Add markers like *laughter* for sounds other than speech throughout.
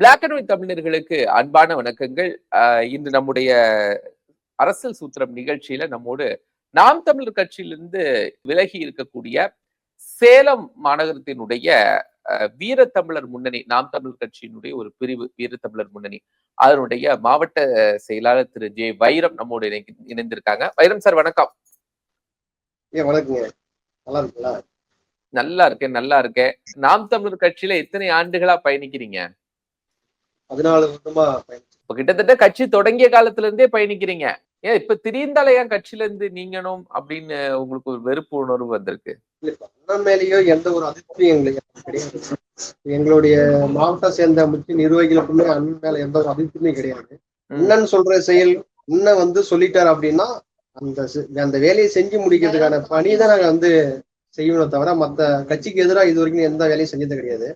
Black and white தமிழர்களுக்கு அன்பான வணக்கங்கள். இன்று நம்முடைய அரசியல் சூத்திரம் நிகழ்ச்சியில நம்மோடு நாம் தமிழர் கட்சியிலிருந்து விலகி இருக்கக்கூடிய சேலம் மாநகரத்தினுடைய ஆஹ், வீரத்தமிழர் முன்னணி நாம் தமிழர் கட்சியினுடைய ஒரு பிரிவு வீரத்தமிழர் முன்னணி. அதனுடைய மாவட்ட செயலாளர் திரு. ஜே. வைரம் நம்மோடு இணை- இணைந்திருக்காங்க. வைரம் சார் வணக்கம். நல்லா இருக்கேன் நல்லா இருக்கேன். நாம் தமிழர் கட்சியில எத்தனை ஆண்டுகளா பயணிக்கிறீங்க? பதினாலு வருடமா பயணிச்சு இப்ப கிட்டத்தட்ட கட்சி தொடங்கிய காலத்துல இருந்தே பயணிக்கிறீங்க. ஏன் இப்ப திடீர்ந்தால ஏன் கட்சியில இருந்து நீங்கணும் அப்படின்னு உங்களுக்கு ஒரு வெறுப்பு உணர்வு வந்திருக்கு? அண்ணன் மேலேயோ எந்த ஒரு அதிருப்தியும் எங்களுக்கு கிடையாது. எங்களுடைய மாவட்டம் சேர்ந்த முக்கிய நிர்வாகிகளுக்குமே அண்ணன் மேல எந்த ஒரு அதிருப்தியுமே கிடையாது. அண்ணன் சொல்ற செயல் அண்ணன் வந்து சொல்லிட்டார் அப்படின்னா அந்த அந்த வேலையை செஞ்சு முடிக்கிறதுக்கான பணி தான் நாங்க வந்து செய்யணும் தவிர மத்த கட்சிக்கு எதிராக இது வரைக்கும் எந்த வேலையும் செஞ்சது கிடையாது.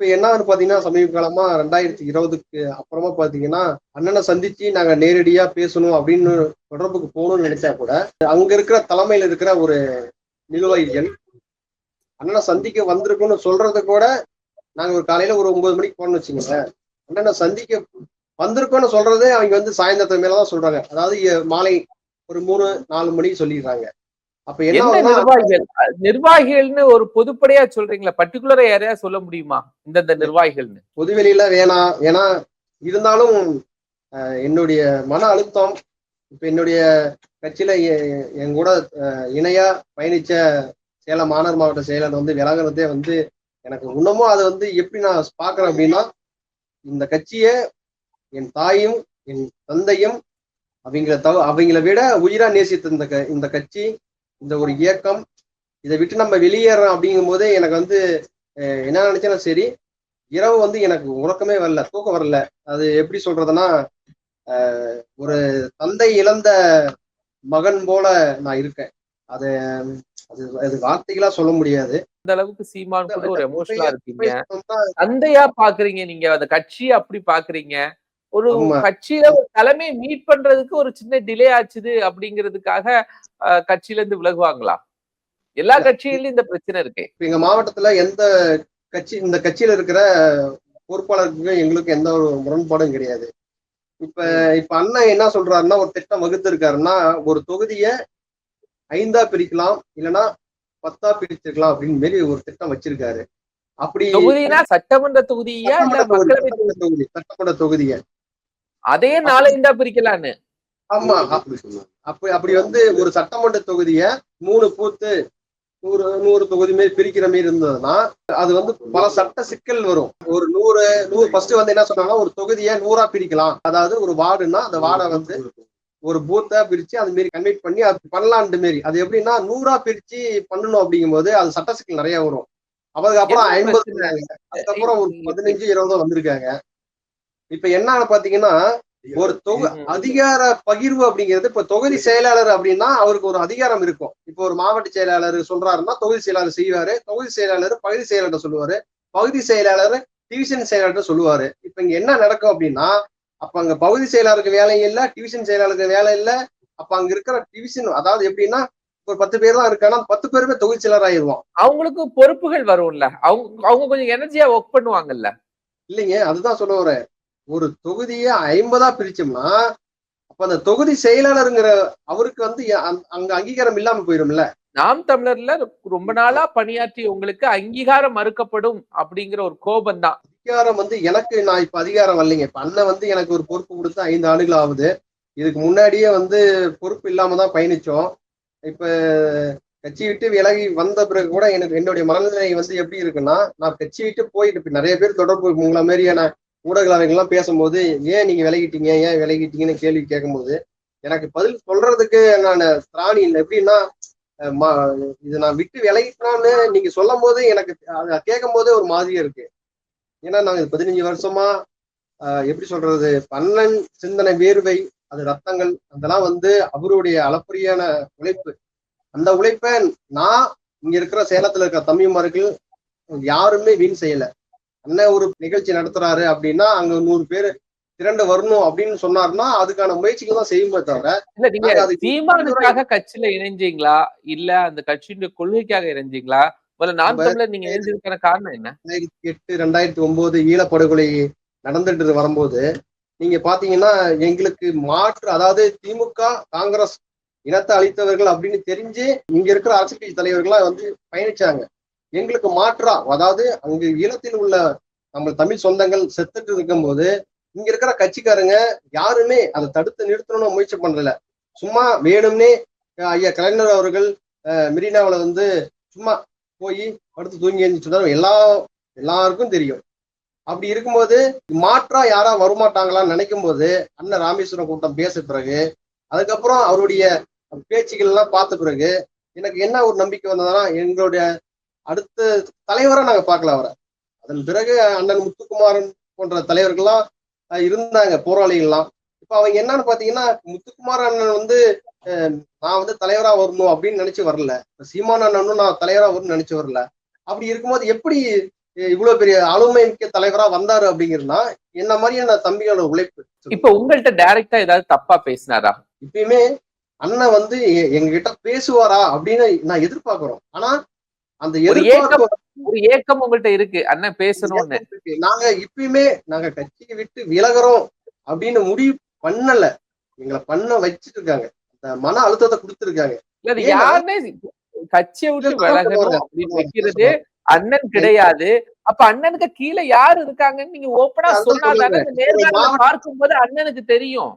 இப்ப என்னன்னு பாத்தீங்கன்னா சமீப காலமா ரெண்டாயிரத்தி இருபதுக்கு அப்புறமா பாத்தீங்கன்னா அண்ணனை சந்திச்சு நாங்க நேரடியா பேசணும் அப்படின்னு தொடர்புக்கு போகணும்னு நினைச்சா கூட அங்க இருக்கிற தலைமையில இருக்கிற ஒரு நிர்வாகிகள் அண்ணனை சந்திக்க வந்திருக்கோம்னு சொல்றது கூட நாங்க ஒரு காலையில ஒரு ஒன்பது மணிக்கு போனோம்னு வச்சுக்கோங்களேன். அண்ணனை சந்திக்க வந்திருக்கோம்னு சொல்றதே அவங்க வந்து சாயந்தரத்து மேலதான் சொல்றாங்க. அதாவது மாலை ஒரு மூணு நாலு மணிக்கு சொல்லிடுறாங்க. அப்ப என்ன நிர்வாகிகள்? நிர்வாகிகள்னு ஒரு பொதுப்படையா சொல்றீங்களா? பர்டிகுலரா யாரையா சொல்ல முடியுமா? இந்தந்த நிர்வாகிகள்னு. பொதுவெளியில வேணாம் ஏன்னா இருந்தாலும் என்னுடைய மன அழுத்தம் இப்ப என்னுடைய கட்சியில என் கூட இணையா பயணிச்ச சேலம் மாநகர் மாவட்ட செயலர் வந்து விலகுறதே வந்து எனக்கு இன்னமும் அதை வந்து எப்படி நான் பாக்குறேன் அப்படின்னா இந்த கட்சியை என் தாயும் என் தந்தையும் அவங்கள தவ அவங்கள விட உயிரா நேசித்த இந்த க- இந்த கட்சி இந்த ஒரு இயக்கம் இதை விட்டு நம்ம வெளியேறோம் அப்படிங்கும் போதே எனக்கு வந்து என்ன நினைச்சேன்னா சரி இரவு வந்து எனக்கு உறக்கமே வரல தூக்கம் வரல. அது எப்படி சொல்றதுன்னா ஒரு தந்தை இழந்த மகன் போல நான் இருக்கேன். அது அது அது வார்த்தைகளா சொல்ல முடியாது. இந்த அளவுக்கு சீமான் கூட ஒரு எமோஷனலா இருக்கீங்க தந்தையா பாக்குறீங்க நீங்க அந்த கட்சியை அப்படி பாக்குறீங்க. ஒரு. கட்சியில ஒரு தலைமையை மீட் பண்றதுக்கு ஒரு சின்ன டிலே ஆச்சுது அப்படிங்கிறதுக்காக கட்சியில இருந்து விலகுவாங்களா? எல்லா கட்சியிலயும் இந்த பிரச்சனை இருக்கு. எங்க மாவட்டத்துல எந்த கட்சி இந்த கட்சியில இருக்கிற பொறுப்பாளருக்கும் எங்களுக்கு எந்த ஒரு முரண்பாடும் கிடையாது. இப்ப இப்ப அண்ணன் என்ன சொல்றாருன்னா ஒரு திட்டம் வகுத்திருக்காருன்னா ஒரு தொகுதிய ஐந்தா பிரிக்கலாம் இல்லைன்னா பத்தா பிரிச்சிருக்கலாம் அப்படின்னு மாரி ஒரு திட்டம் வச்சிருக்காரு. அப்படி சட்டமன்ற தொகுதியா சட்டமன்ற தொகுதி. சட்டமன்ற தொகுதிய. அதே நாலஞ்சா பிரிக்கலான்னு. ஆமா அப்- அப்படி அப்படி வந்து ஒரு சட்டமன்ற தொகுதிய மூணு பூத்து நூறு நூறு தொகுதி மாரி பிரிக்கிற மாதிரி இருந்ததுன்னா அது வந்து பல சட்ட சிக்கல் வரும். ஒரு நூறு நூறு ஃபர்ஸ்ட் வந்து என்ன சொன்னாங்கன்னா ஒரு தொகுதியை நூறா பிரிக்கலாம். அதாவது ஒரு வார்டுன்னா அந்த வார்டை வந்து ஒரு பூத்தா பிரிச்சு அது மாரி கன்வெர்ட் பண்ணி அது பண்ணலான்ட்டு மாரி. அது எப்படின்னா நூறா பிரிச்சு பண்ணணும் அப்படிங்கும்போது அது சட்ட சிக்கல் நிறைய வரும். அதுக்கப்புறம் ஐம்பது? அதுக்கப்புறம் ஒரு பதினஞ்சு இருபதோ வந்திருக்காங்க. இப்ப என்ன பாத்தீங்கன்னா ஒரு தொகு. அதிகார பகிர்வு அப்படிங்கிறது இப்ப தொகுதி செயலாளர் அப்படின்னா அவருக்கு ஒரு அதிகாரம் இருக்கும். இப்போ ஒரு மாவட்ட செயலாளர் சொல்றாருன்னா தொகுதி செயலாளர் செய்வாரு. தொகுதி செயலாளர் பகுதி செயலாளர் சொல்லுவாரு. பகுதி செயலாளர் டிவிஷன் செயலாளர் சொல்லுவாரு. இப்ப இங்க என்ன நடக்கும் அப்படின்னா அப்ப அங்க பகுதி செயலாளருக்கு வேலை இல்ல டிவிஷன் செயலாளருக்கு வேலை இல்ல. அப்ப அங்க இருக்கிற டிவிஷன் அதாவது எப்படின்னா ஒரு பத்து பேர் தான் இருக்கானா பத்து பேருமே தொகுதி செயலர் ஆயிடுவோம் அவங்களுக்கு பொறுப்புகள் வரும்ல. அவங்க அவங்க கொஞ்சம் எனர்ஜியா ஒர்க் பண்ணுவாங்கல்ல. இல்லைங்க அதுதான் சொல்ல வரேன். ஒரு தொகுதியை ஐம்பதா பிரிச்சோம்னா அப்ப அந்த தொகுதி செயலாளருங்கிற அவருக்கு வந்து அங்க அங்கீகாரம் இல்லாம போயிரும்ல? நாம் தமிழர்ல ரொம்ப நாளா பணியாற்றி உங்களுக்கு அங்கீகாரம் மறுக்கப்படும் அப்படிங்கிற ஒரு கோபம் தான் அதிகாரம் வந்து எனக்கு நான் இப்ப அதிகாரம் வரலைங்க. இப்ப அண்ணன் வந்து எனக்கு ஒரு பொறுப்பு கொடுத்து ஐந்து ஆண்டுகள் ஆகுது இதுக்கு முன்னாடியே வந்து பொறுப்பு இல்லாம தான் பயணிச்சோம். இப்ப கட்சி விட்டு விலகி வந்த பிறகு கூட எனக்கு என்னுடைய மனநிலை வந்து எப்படி இருக்குன்னா நான் கட்சி விட்டு போயிட்டு இப்ப நிறைய பேர் தொடர்பு உங்களை மாதிரியான ஊடகங்கள்லாம் பேசும்போது ஏன் நீங்க விலகிட்டீங்க? ஏன் விலகிட்டீங்கன்னு கேள்வி கேட்கும்போது எனக்கு பதில் சொல்றதுக்கு நான் திராணி இல்லை. எப்படின்னா அஹ் இது நான் விட்டு விலகிட்டான்னு நீங்க சொல்லும் போது எனக்கு அதை கேட்கும் போதே ஒரு மாதிரியா இருக்கு. ஏன்னா நாங்க பதினஞ்சு வருஷமா எப்படி சொல்றது பன்னன் சிந்தனை வேர்வை அது ரத்தங்கள் அதெல்லாம் வந்து அவருடைய அளப்பரியான உழைப்பு. அந்த உழைப்பை நான் இங்க இருக்கிற சேலத்துல இருக்கிற தம்பிமார்கள் யாருமே வீண் செய்யல. அண்ணன் ஒரு நிகழ்ச்சி நடத்துறாரு அப்படின்னா அங்க நூறு பேர் திரண்டு வரணும் அப்படின்னு சொன்னாருன்னா அதுக்கான முயற்சிகள் தான் செய்யுமே தவிர இல்ல நீங்க சீமானுக்காக கட்சியில இணைஞ்சீங்களா? இல்ல அந்த கட்சியின் கொள்கைக்காக இணைஞ்சீங்களா? முதல்ல நம்ம- தமிழர் நீங்க எழுந்ததுக்கான காரணம் என்ன? ரெண்டாயிரத்தி எட்டு ரெண்டாயிரத்தி ஒன்பது ஈழப்படுகொலை நடந்துட்டு வரும்போது நீங்க பாத்தீங்கன்னா எங்களுக்கு மாற்று அதாவது திமுக காங்கிரஸ் இனத்தை அழித்தவர்கள் அப்படின்னு தெரிஞ்சு இங்க இருக்கிற அரசியல் கட்சி தலைவர்களா வந்து பயணிச்சாங்க. எங்களுக்கு மாற்றா அதாவது அங்க ஈழத்தில் உள்ள நம்ம தமிழ் சொந்தங்கள் செத்துட்டு இருக்கும்போது இங்க இருக்கிற கட்சிக்காரங்க யாருமே அதை தடுத்து நிறுத்தணும்னு முயற்சி பண்றல சும்மா வேணும்னே ஐயா கலைஞர் அவர்கள் மெரினாவில் வந்து சும்மா போய் படுத்து தூங்கி எழுந்துச்சு எல்லா எல்லாருக்கும் தெரியும். அப்படி இருக்கும்போது மாற்றா யாரா வரமாட்டாங்களான்னு நினைக்கும் போது அண்ணன் ராமேஸ்வரம் கூட்டம் பேச பிறகு அதுக்கப்புறம் அவருடைய பேச்சுகள் எல்லாம் பார்த்த பிறகு எனக்கு என்ன ஒரு நம்பிக்கை வந்ததுன்னா எங்களுடைய அடுத்த தலைவரா நாங்க பார்க்கல அவரை. அதன் பிறகு அண்ணன் முத்துக்குமாரன் போன்ற தலைவர்கள்லாம் இருந்தாங்க போராளிகள்லாம். இப்ப அவங்க என்னன்னு பாத்தீங்கன்னா முத்துக்குமார் அண்ணன் வந்து அஹ், நான் வந்து தலைவரா வரணும் அப்படின்னு நினைச்சு வரல. சீமான் அண்ணனும் நான் தலைவரா வரணும்னு நினைச்சு வரல. அப்படி இருக்கும்போது எப்படி இவ்வளவு பெரிய ஆளுமை மிக்க தலைவரா வந்தாரு அப்படிங்கிறதுனா என்ன மாதிரியான தம்பிகளோட உழைப்பு? இப்ப உங்கள்ட்ட டைரக்டா ஏதாவது தப்பா பேசினாரா? இப்பயுமே அண்ணன் வந்து எங்ககிட்ட பேசுவாரா அப்படின்னு நான் எதிர்பார்க்கிறோம். ஆனா அந்த எதிர்பார்ப்பு ஒரு ஏக்கம் உங்கள்ட்ட இருக்கு. அண்ணன் பேசணும்னு. நாங்க இப்பயுமே நாங்க கட்சியை விட்டு விலகுறோம் அப்படின்னு முடிவு பண்ணல. எங்களை பண்ண வச்சிட்டு இருக்காங்க மன அழுத்தத்தை கொடுத்துருக்காங்க. யாருன்னே கட்சியை விட்டு விலகணும். அப்படின்னு வைக்கிறது அண்ணன் கிடையாது. அப்ப அண்ணனுக்கு கீழே யாரு இருக்காங்கன்னு நீங்க ஓப்பனா சொன்னாதானே பார்க்கும்போது அண்ணனுக்கு தெரியும்.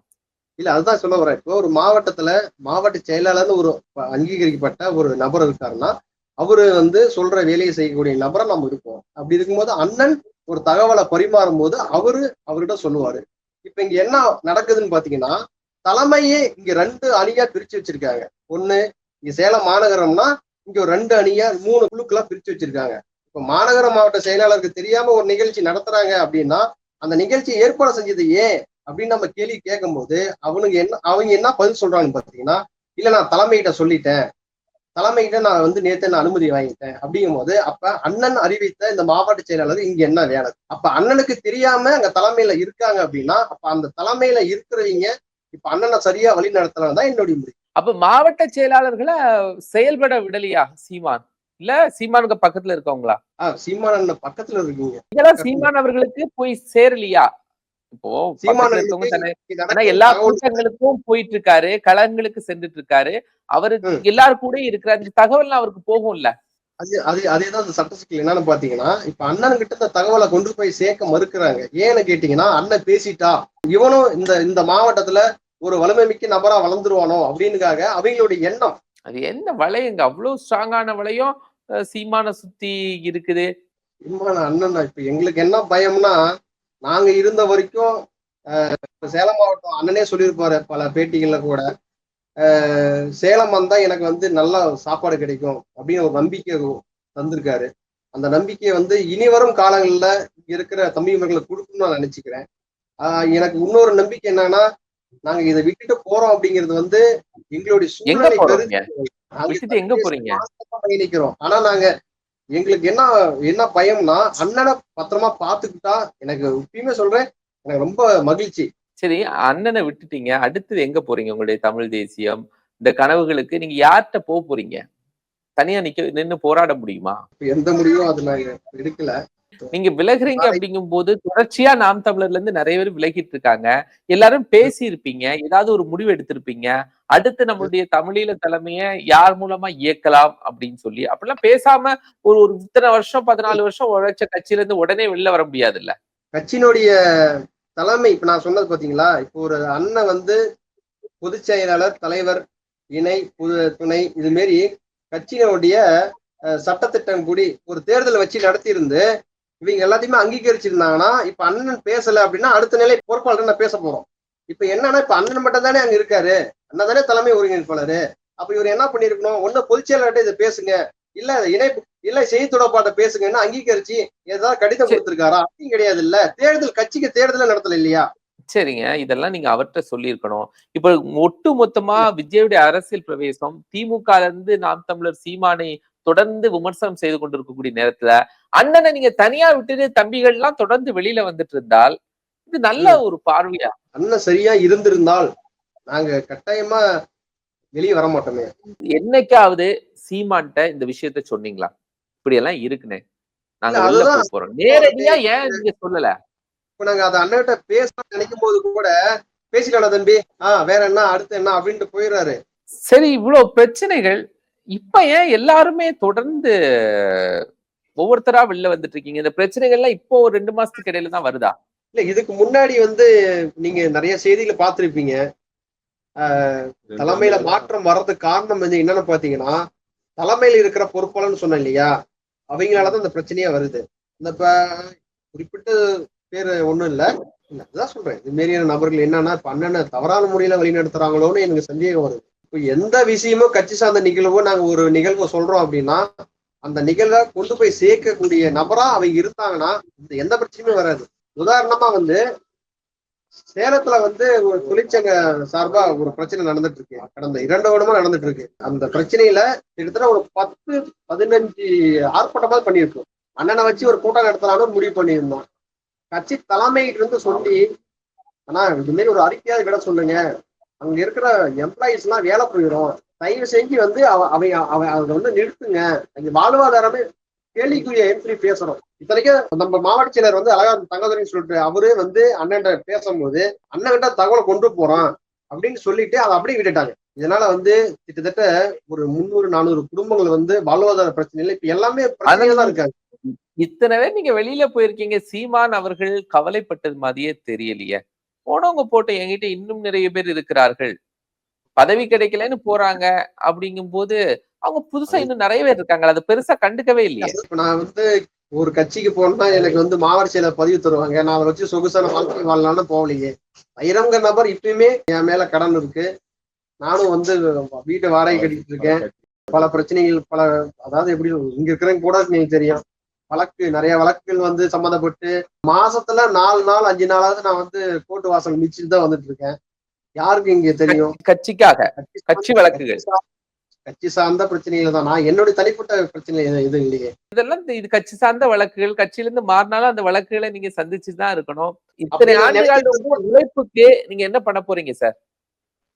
இல்ல அதுதான் சொல்ல வரேன். இப்போ ஒரு மாவட்டத்துல மாவட்ட செயலாளர்னு ஒரு அங்கீகரிக்கப்பட்ட ஒரு நபர் இருக்காருன்னா அவரு வந்து சொல்ற வேலையை செய்யக்கூடிய நபரா நம்ம இருப்போம் அப்படி இருக்கும்போது அண்ணன் ஒரு தகவலை பரிமாறும் போது அவரு அவர்கிட்ட சொல்லுவாரு. இப்ப இங்க என்ன நடக்குதுன்னு பாத்தீங்கன்னா தலைமையே இங்க ரெண்டு அணியா பிரிச்சு வச்சிருக்காங்க. ஒண்ணு இங்க சேலம் மாநகரம்னா இங்க ஒரு ரெண்டு அணியா மூணு குழுக்களா பிரிச்சு வச்சிருக்காங்க. இப்ப மாநகர மாவட்ட செயலாளருக்கு தெரியாம ஒரு நிகழ்ச்சி நடத்துறாங்க அப்படின்னா அந்த நிகழ்ச்சியை ஏற்பாடு செஞ்சது ஏன் அப்படின்னு நம்ம கேள்வி கேட்கும்போது அவனுக்கு என்ன அவங்க என்ன பதில் சொல்றாங்கன்னு பாத்தீங்கன்னா இல்ல நான் தலைமையிட்ட சொல்லிட்டேன். தலைமையிட்ட நான் வந்து நேத்து நான் அனுமதி வாங்கிட்டேன். அப்படிங்கும் போது அப்ப அண்ணன் அறிவித்த இந்த மாவட்ட செயலாளர் இங்க என்ன வேலை? அப்ப அண்ணனுக்கு தெரியாம அங்க தலைமையில இருக்காங்க அப்படின்னா அப்ப அந்த தலைமையில இருக்கிறவங்க இப்ப அண்ணனை சரியா வழி நடத்தலாம் என்னுடைய முடிவு. அப்ப மாவட்ட செயலாளர்களை செயல்பட விடலையா சீமான்? இல்ல சீமானுக்கு பக்கத்துல இருக்கவங்களா? சீமான் பக்கத்துல இருக்கீங்க. இதெல்லாம் சீமான் அவர்களுக்கு போய் சேரலையா? இப்போ நடக்கிற எல்லா கூட்டங்களுக்கும் போயிட்டு இருக்காரு களங்களுக்கு சென்றுட்டு இருக்காரு அவருக்கு. எல்லாரு கூட இருக்கிற தகவல் அவருக்கு போகும்ல. அது அது அதேதான் அந்த சட்ட சிக்கல் என்னன்னு பாத்தீங்கன்னா இப்ப அண்ணன் கிட்ட இந்த தகவலை கொண்டு போய் சேர்க்க மறுக்கிறாங்க. ஏன்னு கேட்டீங்கன்னா அண்ணன் பேசிட்டா இவனும் இந்த இந்த மாவட்டத்துல ஒரு வலிமை மிக்க நபரா வளர்ந்துருவானோ அப்படின்னுக்காக அவங்களுடைய எண்ணம். அது என்ன வளையங்க? அவ்வளவு ஸ்ட்ராங்கான வளையம் சீமான சுத்தி இருக்குது. இம்மா அண்ணன் இப்ப எங்களுக்கு என்ன பயம்னா நாங்க இருந்த வரைக்கும் சேலம் மாவட்டம் அண்ணனே சொல்லியிருப்பாரு பல பேட்டிகள்ல கூட. சேலம் வந்தா எனக்கு வந்து நல்ல சாப்பாடு கிடைக்கும் அப்படின்னு ஒரு நம்பிக்கை தந்திருக்காரு. அந்த நம்பிக்கையை வந்து இனி வரும் காலங்கள்ல இருக்கிற தம்பிமார்களுக்கு கொடுக்கணும்னு நான் நினைச்சுக்கிறேன். ஆஹ் எனக்கு இன்னொரு நம்பிக்கை என்னன்னா நாங்க இதை விட்டுட்டு போறோம் அப்படிங்கிறது வந்து எங்களுடைய எங்க சூழ்நிலை பயணிக்கிறோம். ஆனா நாங்க எங்களுக்கு என்ன என்ன பயம்னா அண்ணனை பத்திரமா பாத்துக்கிட்டா எனக்கு இப்பயுமே சொல்றேன் எனக்கு ரொம்ப மகிழ்ச்சி. சரி அண்ணனை விட்டுட்டீங்க. அடுத்தது எங்க போறீங்க உங்களுடைய தமிழ் தேசியம்? இந்த கனவுகளுக்கு நீங்க யார்கிட்ட போக போறீங்க? தனியா நிக்க நின்னு போராட முடியுமா? எந்த முடிவும் அது எடுக்கல. *laughs* நீங்க விலகுறீங்க அப்படிங்கும் போது தொடர்ச்சியா நாம் தமிழர்ல இருந்து நிறைய பேர் விலகிட்டு இருக்காங்க. எல்லாரும் பேசி இருப்பீங்க ஏதாவது ஒரு முடிவு எடுத்திருப்பீங்க. அடுத்து நம்மளுடைய தமிழீழ தலைமைய யார் மூலமா இயக்கலாம் அப்படின்னு சொல்லி. அப்படிலாம் பேசாம ஒரு ஒரு இத்தனை வருஷம் பதினாலு வருஷம் உழைச்ச கட்சியில இருந்து உடனே வெளில வர முடியாது இல்ல கட்சியினுடைய தலைமை இப்ப நான் சொன்னது பாத்தீங்களா? இப்போ ஒரு அண்ணன் வந்து பொதுச் செயலாளர் தலைவர் இணை பொது துணை இது மாரி கட்சியினுடைய சட்டத்திட்டம் கூடி ஒரு தேர்தல் வச்சு நடத்தியிருந்து இவங்க எல்லாத்தையுமே அங்கீகரிச்சிருந்தாங்கன்னா இப்ப அண்ணன் பேசல அப்படின்னா அடுத்த நிலை பொறுப்பாளர் நான் பேச போறோம். இப்ப என்னன்னா இப்ப அண்ணன் மட்டும் தானே அங்க இருக்காரு. அண்ணன் தானே தலைமை ஒருங்கிணைப்பாளரு. அப்ப இவர் என்ன பண்ணிருக்கணும்? ஒண்ணு பொதுச் செயலாளர்கிட்ட இதை பேசுங்க. இல்ல இணைப்பு இல்ல செய்தி தொடர்பாட்ட பேசுங்கன்னு அங்கீகரிச்சு ஏதாவது கடிதம். கொடுத்திருக்காரா? அப்படியும் கிடையாது இல்ல தேர்தல் கட்சிக்கு தேர்தல நடத்தல இல்லையா? சரிங்க. இதெல்லாம் நீங்க அவர்கிட்ட சொல்லியிருக்கணும். இப்ப ஒட்டு மொத்தமா விஜயுடைய அரசியல் பிரவேசம் திமுக இருந்து நாம் தமிழர் சீமானை தொடர்ந்து விமர்சனம் செய்து கொண்டிருக்கக்கூடிய நேரத்துல அண்ணனை நீங்க தனியா விட்டுட்டு தம்பிகள் எல்லாம் தொடர்ந்து வெளியில வந்துட்டு இருந்தால் இது நல்ல ஒரு பார்வையா? அண்ணன் சரியா இருந்திருந்தால் நாங்க கட்டாயமா வெளியே வர மாட்டோமே. என்னைக்காவது சீமான்ட்ட இந்த விஷயத்த சொன்னீங்களா? இப்படி எல்லாம் இருக்குண்ணே நாங்க போக போறோம். நேரடியா ஏன் நீங்க சொல்லல? இப்ப நாங்க அதை அண்ணன்கிட்ட பேச நினைக்கும் போது கூட பேசிக்கலாம் தம்பி. ஆஹ் வேற என்ன அடுத்து என்ன அப்படின்ட்டு போயிடுறாரு. சரி இவ்வளவு பிரச்சனைகள் இப்ப ஏன் எல்லாருமே தொடர்ந்து ஒவ்வொருத்தரா வெளில வந்துட்டு இருக்கீங்க? இந்த பிரச்சனைகள்லாம் இப்போ ஒரு ரெண்டு மாசத்துக்கு இடையில தான் வருதா? இல்ல இதுக்கு முன்னாடி வந்து நீங்க நிறைய செய்திகளை பார்த்திருப்பீங்க. தலைமையில மாற்றம் வர்றதுக்கு காரணம் வந்து என்னன்னு பாத்தீங்கன்னா தலைமையில இருக்கிற பொறுப்பாளர்னு சொன்னேன் இல்லையா? அவங்களாலதான் இந்த பிரச்சனையே வருது. இந்த இப்ப குறிப்பிட்ட பேர் ஒண்ணும் இல்ல. இல்ல, அதுதான் சொல்றேன். இது மாரியான நபர்கள் என்னன்னா இப்ப அண்ணனை தவறான முறையில வழிநடத்துறாங்களோன்னு எனக்கு சந்தேகம் வருது. இப்போ எந்த விஷயமும் கட்சி சார்ந்த நிகழ்வோ நாங்க ஒரு நிகழ்வை சொல்றோம் அப்படின்னா அந்த நிகழ்வை கொண்டு போய் சேர்க்கக்கூடிய நபரா அவங்க இருந்தாங்கன்னா இந்த எந்த பிரச்சனையுமே வராது. உதாரணமா வந்து சேலத்துல வந்து ஒரு தொழிற்சங்க சார்பா ஒரு பிரச்சனை நடந்துட்டு இருக்கு கடந்த இரண்டு வருடமா நடந்துட்டு இருக்கு அந்த பிரச்சனையில கிட்டத்தட்ட ஒரு பத்து பதினஞ்சு ஆர்ப்பாட்டமாவது பண்ணியிருக்கோம். அண்ணனை வச்சு ஒரு கூட்டம் நடத்தலாம்னு முடிவு பண்ணியிருந்தோம். கட்சி தலைமையிட்டு இருந்து சொல்லி ஆனா இது மாதிரி ஒரு அறிக்கையாவது விட சொல்லுங்க. அங்க இருக்கிற எம்ப்ளாயிஸ் எல்லாம் வேலை போயிடும் தயவு செஞ்சு வந்து அவ அவங்க அவ அதை வந்து நிறுத்துங்க. அங்க வாழ்வாதாரமே கேள்விக்குரிய என்ட்ரி பேசணும். இத்தனைக்கும் நம்ம மாவட்ட செயலர் வந்து அழகா தங்கதுரைன்னு சொல்லிட்டு அவரே வந்து அண்ணன் பேசும்போது அண்ணன் கிட்ட தகவலை கொண்டு போறோம் அப்படின்னு சொல்லிட்டு அதை அப்படியே விட்டுட்டாங்க. இதனால வந்து கிட்டத்தட்ட ஒரு முந்நூறு நானூறு குடும்பங்கள் வந்து வாழ்வாதார பிரச்சனைகள் இப்ப எல்லாமே பிரச்சனையில தான் இருக்காங்க. இத்தனை பேர் நீங்க வெளியில போயிருக்கீங்க. சீமான் அவர்கள் கவலைப்பட்டது மாதிரியே தெரியலையே. போனவங்க போட்டு என்கிட்ட இன்னும் நிறைய பேர் இருக்கிறார்கள். பதவி கிடைக்கலன்னு போறாங்க அப்படிங்கும் போது அவங்க புதுசா இன்னும் நிறைய பேர் இருக்காங்க அதை பெருசா கண்டுக்கவே இல்லையே. இப்ப நான் வந்து ஒரு கட்சிக்கு போனா எனக்கு வந்து மாவட்ட பதிவு தருவாங்க. நான் அதை வச்சு சொகுசான வாழ்க்கை வாழலாம்னு போகலையே. ஐரங்க நபர் இப்பயுமே என் மேல கடன் இருக்கு. நானும் வந்து வீட்டை வாடகை கட்டிட்டு இருக்கேன். பல பிரச்சனைகள் பல அதாவது எப்படி இங்க இருக்கிறவங்க கூட எனக்கு தெரியும். வழக்கு நிறைய வழக்குகள் வந்து சம்மந்தப்பட்டு மாசத்துல நாலு நாள் அஞ்சு நாளாவது நான் வந்து கோர்ட்டு வாசல் மிச்சிட்டு தான் வந்துட்டு இருக்கேன். யாருக்கு இங்க தெரியும்? கட்சிக்காக கட்சி வழக்குகள். கட்சி சார்ந்த பிரச்சனைகள் தான். நான் என்னுடைய தனிப்பட்ட பிரச்சனை எதுவும் இல்லையே. இதெல்லாம் இது கட்சி சார்ந்த வழக்குகள். கட்சியில இருந்து மாறினாலும் அந்த வழக்குகளை நீங்க சந்திச்சு தான் இருக்கணும். இத்தனை ஆண்டுகள் உழைப்புக்கு நீங்க என்ன பண்ண போறீங்க சார்?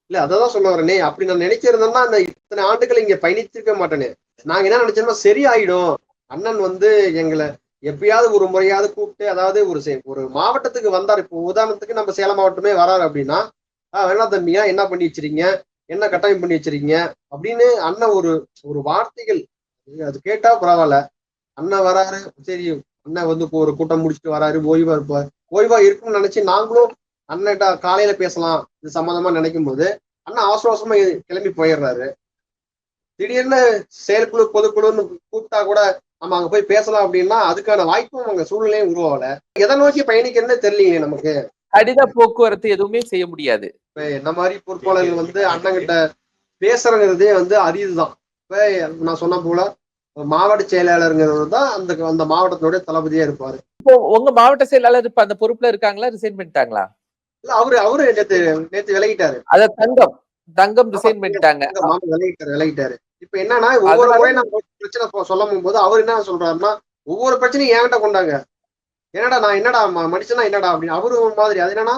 இல்ல அததான் சொல்ல வரேனே. அப்படி நான் நினைச்சிருந்தேன்னா அந்த இத்தனை ஆண்டுகள் இங்க பயணிச்சிருக்க மாட்டேனே. நாங்க என்ன நினைச்சோம்னா சரி ஆயிடும் அண்ணன் வந்து எங்களை எப்பயாவது ஒரு முறையாவது கூப்பிட்டு அதாவது ஒரு சே- ஒரு மாவட்டத்துக்கு வந்தார். இப்போ உதாரணத்துக்கு நம்ம சேலம் மாவட்டமே வராரு அப்படின்னா வேணா தம்பியா என்ன பண்ணி வச்சிருக்கீங்க? என்ன கட்டாயம் பண்ணி வச்சிருக்கீங்க? அப்படின்னு அண்ணன் ஒரு ஒரு வார்த்தைகள் அது கேட்டா பரவாயில்ல. அண்ணன் வராரு சரி அண்ணன் வந்து இப்போ ஒரு கூட்டம் முடிச்சுட்டு வராரு ஓய்வா இருப்பார். ஓய்வா இருக்கும்னு நினைச்சு நாங்களும் அண்ணன்ட்ட காலையில பேசலாம் இது சம்மந்தமா நினைக்கும் போது அண்ணன் அவசர அவசரமா கிளம்பி போயிடுறாரு. திடீர்னு செயற்குழு பொதுக்குழுன்னு கூப்பிட்டா கூட நம்ம அங்க போய் பேசலாம் அப்படின்னா அதுக்கான வாய்ப்பும் அங்க சூழ்நிலையும் உருவாகல. எதை நோக்கி பயணிக்கிறதுன்னு தெரியலையே நமக்கு. கடித போக்குவரத்து எதுவுமே செய்ய முடியாது. என்ன மாதிரி பொறுப்பாளர்கள் வந்து அண்ணன்கிட்ட பேசுறங்கிறதே வந்து அரிதுதான். இப்ப நான் சொன்ன போல மாவட்ட செயலாளருங்கிறவர் தான் அந்த அந்த மாவட்டத்தினுடைய தளபதியா இருப்பாரு. இப்போ உங்க மாவட்ட செயலாளர் இப்ப அந்த பொறுப்புல இருக்காங்களா? ரிசைன் பண்ணிட்டாங்களா? இல்ல அவரு அவரு நேத்து நேத்து விலகிட்டாரு. அத தங்கம். தங்கம் ரிசைன் பண்ணிட்டாங்க. விலகிட்டாரு விலகிட்டாரு. இப்ப என்னன்னா ஒவ்வொரு முறையும் நான் பிரச்சனை சொல்லும் போது அவர் என்ன சொல்றாருன்னா ஒவ்வொரு பிரச்சனையும் என்கிட்ட கொண்டாங்க. என்னடா நான் என்னடா மனுஷனா என்னடா அப்படின்னு. அவரு மாதிரி. அது என்னன்னா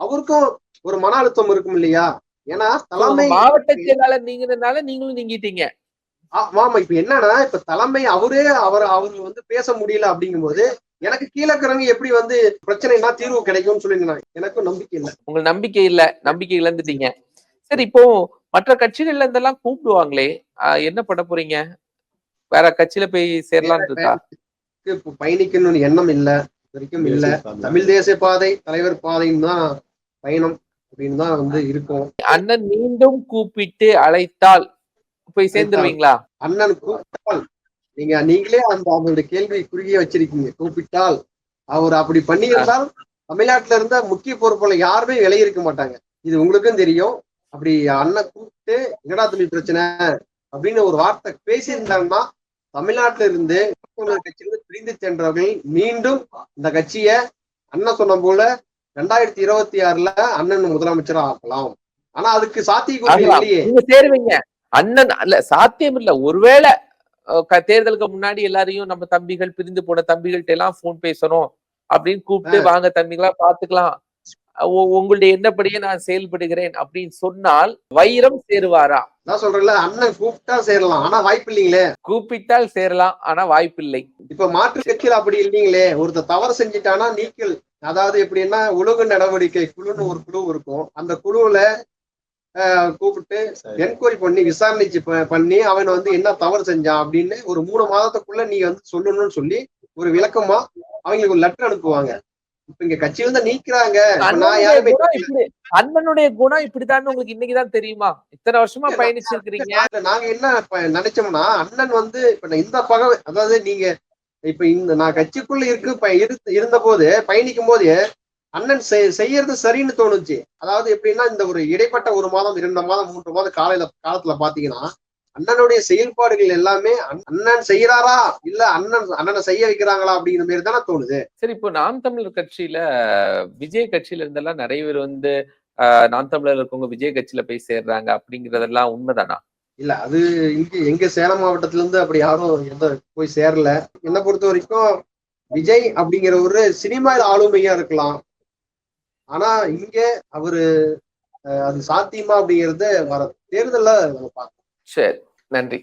அவருக்கும் ஒரு மன அழுத்தம் இருக்கும் இல்லையா? ஏன்னா தலைமை மாவட்ட செயலாளர் நீங்கிறதுனால நீங்களும் நீங்கிட்டீங்க. ஆமா இப்ப என்னன்னா இப்ப தலைமை அவரே அவர் அவரு வந்து பேச முடியல அப்படிங்கும்போது எனக்கு கீழே இருக்கிறவங்க எப்படி வந்து பிரச்சனைனா தீர்வு கிடைக்கும்னு சொல்லி நான் எனக்கும் நம்பிக்கை இல்லை. உங்களுக்கு நம்பிக்கை இல்ல. நம்பிக்கை இழந்துட்டீங்க. சரி இப்போ மற்ற கட்சிகள்ல இருந்தெல்லாம் கூப்பிடுவாங்களே என்ன பண்ண போறீங்க? வேற கட்சியில போய் சேரலாம்னு இருக்கா? இப்ப பயணிக்கணும்னு எண்ணம் இல்ல இது வரைக்கும் இல்ல. தமிழ் தேசிய பாதை தலைவர் பாதைன்னு தான் பயணம் அப்படின்னு தான் வந்து இருக்கும். அண்ணன் மீண்டும் கூப்பிட்டு அழைத்தால் போய் சேர்ந்துருவீங்களா? அண்ணன் கூப்பிட்டால். நீங்க நீங்களே அந்த அவருடைய கேள்வி குறுகிய வச்சிருக்கீங்க. கூப்பிட்டால் அவர் அப்படி பண்ணியிருந்தால் தமிழ்நாட்டுல இருந்த முக்கிய பொறுப்புல யாருமே விலகி இருக்க மாட்டாங்க. இது உங்களுக்கும் தெரியும். அப்படி அண்ணன் கூப்பிட்டு என்னடா தம்பி பிரச்சனை? அப்படின்னு ஒரு வார்த்தை பேசியிருந்தாங்கன்னா தமிழ்நாட்டில இருந்து கட்சியிலிருந்து பிரிந்து சென்றவர்கள் மீண்டும் இந்த கட்சியை அண்ணன் சொன்ன போல ரெண்டாயிரத்தி இருபத்தி ஆறுல அண்ணன் முதலமைச்சரா ஆக்கலாம். ஆனா அதுக்கு நீங்க சேருவீங்க. அண்ணன் அல்ல சாத்தியம் இல்ல. ஒருவேளை தேர்தலுக்கு முன்னாடி எல்லாரையும் நம்ம தம்பிகள் பிரிந்து போன தம்பிகள்ட்ட எல்லாம் போன் பேசணும் அப்படின்னு கூப்பிட்டு வாங்க தம்பிகளா பாத்துக்கலாம். உங்களுடைய எண்ணப்படியே நான் செயல்படுகிறேன் அப்படின்னு சொன்னால் வைரம் சேருவாரா? நான் சொல்றேன்ல அண்ணன் கூப்பிட்டா சேரலாம் ஆனா வாய்ப்பு இல்லைங்களே. கூப்பிட்டால் சேரலாம் ஆனா வாய்ப்பில்லை இப்ப மாற்று கட்சியில் அப்படி இல்லைங்களே ஒருத்தர் தவறு செஞ்சுட்டானா நீக்கல் அதாவது எப்படின்னா ஒழுங்கு நடவடிக்கை குழுன்னு ஒரு குழு இருக்கும். அந்த குழுவுல ஆஹ், கூப்பிட்டு என்கொயரி பண்ணி விசாரணைச்சு பண்ணி அவன் வந்து என்ன தவறு செஞ்சான் அப்படின்னு ஒரு மூணு மாதத்துக்குள்ள நீ வந்து சொல்லணும்னு சொல்லி ஒரு விளக்கமா அவங்களுக்கு ஒரு லெட்டர் அனுப்புவாங்க. இங்க கட்சியில இருந்து நீக்கிறாங்க. அண்ணனுடைய குணம் இப்படிதான் உங்களுக்கு இன்னைக்குதான் தெரியுமா? இத்தனை வருஷமா பயணிச்சிருக்கிறீங்க. நாங்க- என்ன நினைச்சோம்னா அண்ணன் வந்து இப்ப இந்த பகை அதாவது நீங்க இப்ப இந்த நான் கட்சிக்குள்ள இருக்கு இருந்த போது பயணிக்கும் போது அண்ணன் செய்- செய்யறது சரின்னு தோணுச்சு. அதாவது எப்படின்னா இந்த ஒரு இடைப்பட்ட ஒரு மாதம் இரண்டு மாதம் மூன்று மாதம் காலையில காலத்துல பாத்தீங்கன்னா அண்ணனுடைய செயல்பாடுகள் எல்லாமே அண்ண- அண்ணன் செய்யறாரா இல்ல அண்ணன் அண்ணனை செய்ய வைக்கிறாங்களா அப்படிங்கிற மாதிரி தானே தோணுது. சரி இப்போ நாம் தமிழர் கட்சியில விஜய் கட்சியில இருந்தெல்லாம் நிறைய பேர் வந்து நாம் தமிழர் இருக்கவங்க விஜய் கட்சியில போய் சேர்றாங்க அப்படிங்கறதெல்லாம் உண்மைதானா? இல்ல அது இங்க எங்க சேலம் மாவட்டத்துல இருந்து அப்படி யாரும் எந்த போய் சேரல. என்னை பொறுத்த வரைக்கும் விஜய் அப்படிங்கிற ஒரு சினிமாவில் ஆளுமையா இருக்கலாம். ஆனா இங்க அவரு அது சாத்தியமா அப்படிங்கறத வர தேர்தல்ல நம்ம பார்க்கலாம் சரி நன்றி.